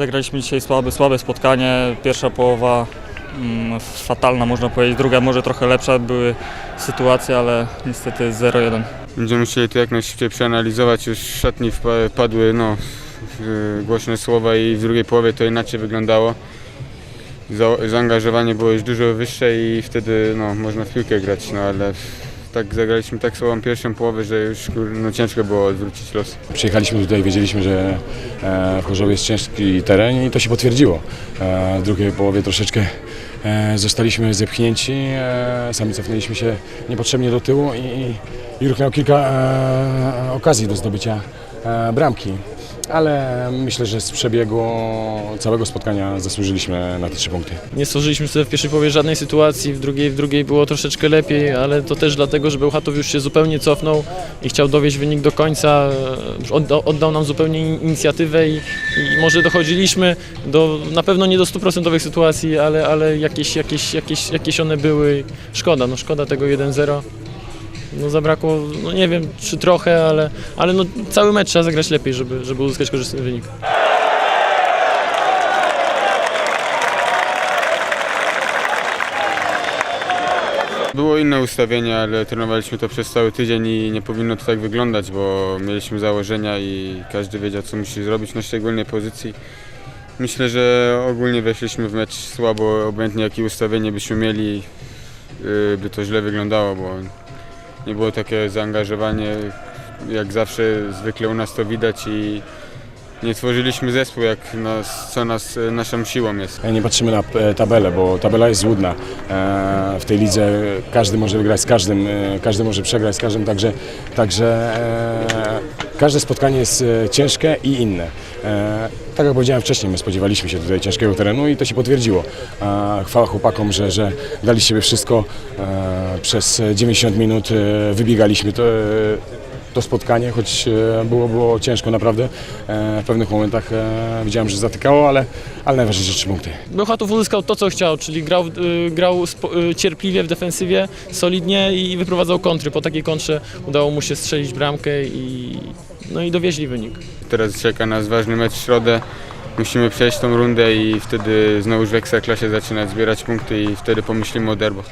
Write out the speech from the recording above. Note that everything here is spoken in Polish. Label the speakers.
Speaker 1: Zagraliśmy dzisiaj słabe, słabe spotkanie. Pierwsza połowa mm, fatalna można powiedzieć, druga może trochę lepsza. Były sytuacje, ale niestety 0-1.
Speaker 2: Będziemy musieli to jak najszybciej przeanalizować. Już w szatni padły no, yy, głośne słowa i w drugiej połowie to inaczej wyglądało. Za, zaangażowanie było już dużo wyższe i wtedy no, można w piłkę grać, no ale tak zagraliśmy tak słabą pierwszą połowę, że już no, ciężko było odwrócić los.
Speaker 3: Przyjechaliśmy tutaj, wiedzieliśmy, że e, w Chorzowie jest ciężki teren i to się potwierdziło. E, W drugiej połowie troszeczkę e, zostaliśmy zepchnięci, sami cofnęliśmy się niepotrzebnie do tyłu i, ruch miał kilka okazji do zdobycia bramki. Ale myślę, że z przebiegu całego spotkania zasłużyliśmy na te trzy punkty.
Speaker 4: Nie stworzyliśmy sobie w pierwszej połowie żadnej sytuacji, w drugiej, w drugiej było troszeczkę lepiej, ale to też dlatego, że Bełchatów już się zupełnie cofnął i chciał dowieść wynik do końca. Oddał, nam zupełnie in- inicjatywę i, i może dochodziliśmy do, na pewno nie do stuprocentowych sytuacji, ale, ale jakieś, jakieś, jakieś, jakieś one były. Szkoda, no szkoda tego 1-0. No zabrakło, no nie wiem, czy trochę, ale, ale no cały mecz trzeba zagrać lepiej, żeby, żeby uzyskać korzystny wynik.
Speaker 2: Było inne ustawienie, ale trenowaliśmy to przez cały tydzień i nie powinno to tak wyglądać, bo mieliśmy założenia i każdy wiedział co musi zrobić na szczególnej pozycji. Myślę, że ogólnie weszliśmy w mecz słabo, obojętnie jakie ustawienie byśmy mieli, yy, by to źle wyglądało, bo nie było takie zaangażowanie, jak zawsze zwykle u nas to widać i nie tworzyliśmy zespół, jak nas, co nas, naszą siłą jest.
Speaker 3: Nie patrzymy na e, tabelę, bo tabela jest złudna. E, W tej lidze każdy może wygrać z każdym, e, każdy może przegrać z każdym, także, także e, każde spotkanie jest e, ciężkie i inne. E, Tak jak powiedziałem wcześniej, my spodziewaliśmy się tutaj ciężkiego terenu i to się potwierdziło. Chwała chłopakom, że, że dali z siebie wszystko. E, Przez 90 minut wybiegaliśmy to, to spotkanie, choć e, było, było ciężko naprawdę. E, W pewnych momentach e, widziałem, że zatykało, ale, ale najważniejsze trzy punkty.
Speaker 4: Bełchatów uzyskał to, co chciał, czyli grał, grał cierpliwie w defensywie, solidnie i wyprowadzał kontry. Po takiej kontrze udało mu się strzelić bramkę i, no i dowieźli wynik.
Speaker 2: Teraz czeka nas ważny mecz w środę. Musimy przejść tą rundę i wtedy znowu w Ekstraklasie zaczynać zbierać punkty i wtedy pomyślimy o derbach.